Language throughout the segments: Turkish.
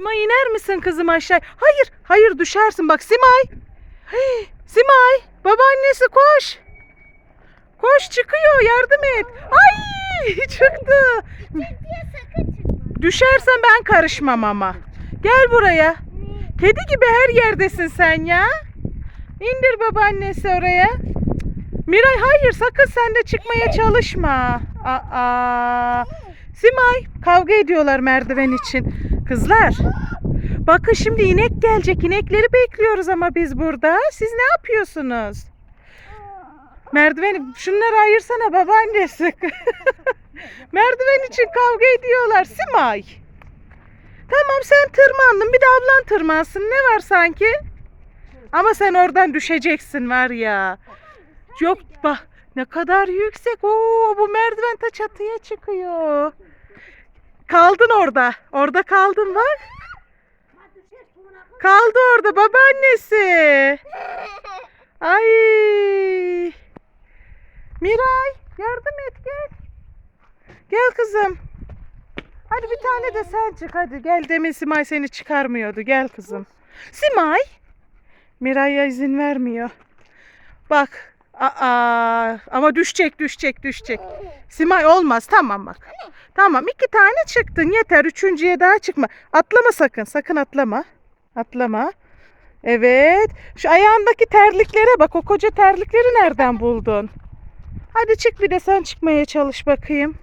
Simay iner misin kızım aşağı? Hayır, hayır düşersin bak Simay. Hey, Simay, babaannesi koş. Koş çıkıyor yardım et. Ay çıktı. Düşersen ben karışmam ama. Gel buraya. Kedi gibi her yerdesin sen ya. İndir babaannesi oraya. Miray hayır sakın sen de çıkmaya çalışma. Aa. Simay kavga ediyorlar merdiven için. Kızlar bakın şimdi inek gelecek. İnekleri bekliyoruz ama biz burada. Siz ne yapıyorsunuz? Merdiveni şunları ayırsana babaannesi. Merdiven için kavga ediyorlar Simay. Tamam sen tırmandın bir de ablan tırmansın ne var sanki? Ama sen oradan düşeceksin var ya. Yok bak ne kadar yüksek. Oo bu merdiven ta çatıya çıkıyor. Kaldın orada. Orada kaldın bak. Kaldı orada babaannesi. Ay. Miray yardım et gel. Gel kızım. Hadi bir tane de sen çık hadi. Gel demin Simay seni çıkarmıyordu. Gel kızım. Simay. Miray'a izin vermiyor. Bak. Aa, ama düşecek düşecek düşecek. Simay olmaz tamam bak. Tamam iki tane çıktın yeter. Üçüncüye daha çıkma. Atlama sakın. Sakın atlama. Atlama. Evet. Şu ayağındaki terliklere bak. O koca terlikleri nereden buldun? Hadi çık bir de sen çıkmaya çalış bakayım.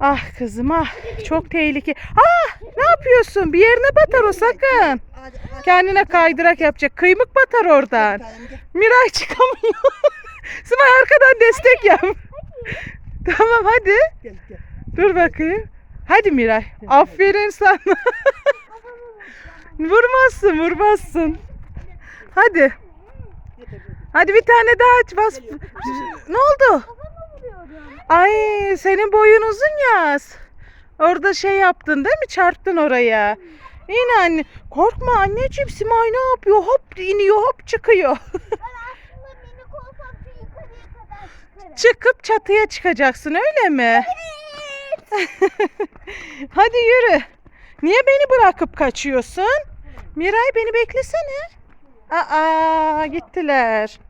Ah kızım ah. Çok tehlike. Ah ne yapıyorsun? Bir yerine batar o sakın. Kendine kaydırak yapacak. Kıymık batar oradan. Miray çıkamıyor. Simay arkadan destek yap. tamam hadi. Gel gel. Dur bakayım. Hadi Miray. Aferin sana. vurmazsın vurmazsın. Hadi. Hadi bir tane daha aç bas. Ne oldu? Ay senin boyun uzun ya. Orada şey yaptın değil mi? Çarptın oraya. İn anne. Korkma anneciğim. Simay ne yapıyor? Hop iniyor hop çıkıyor. Çıkıp çatıya çıkacaksın öyle mi? Hadi yürü. Niye beni bırakıp kaçıyorsun? Miray beni beklesene. Aa gittiler.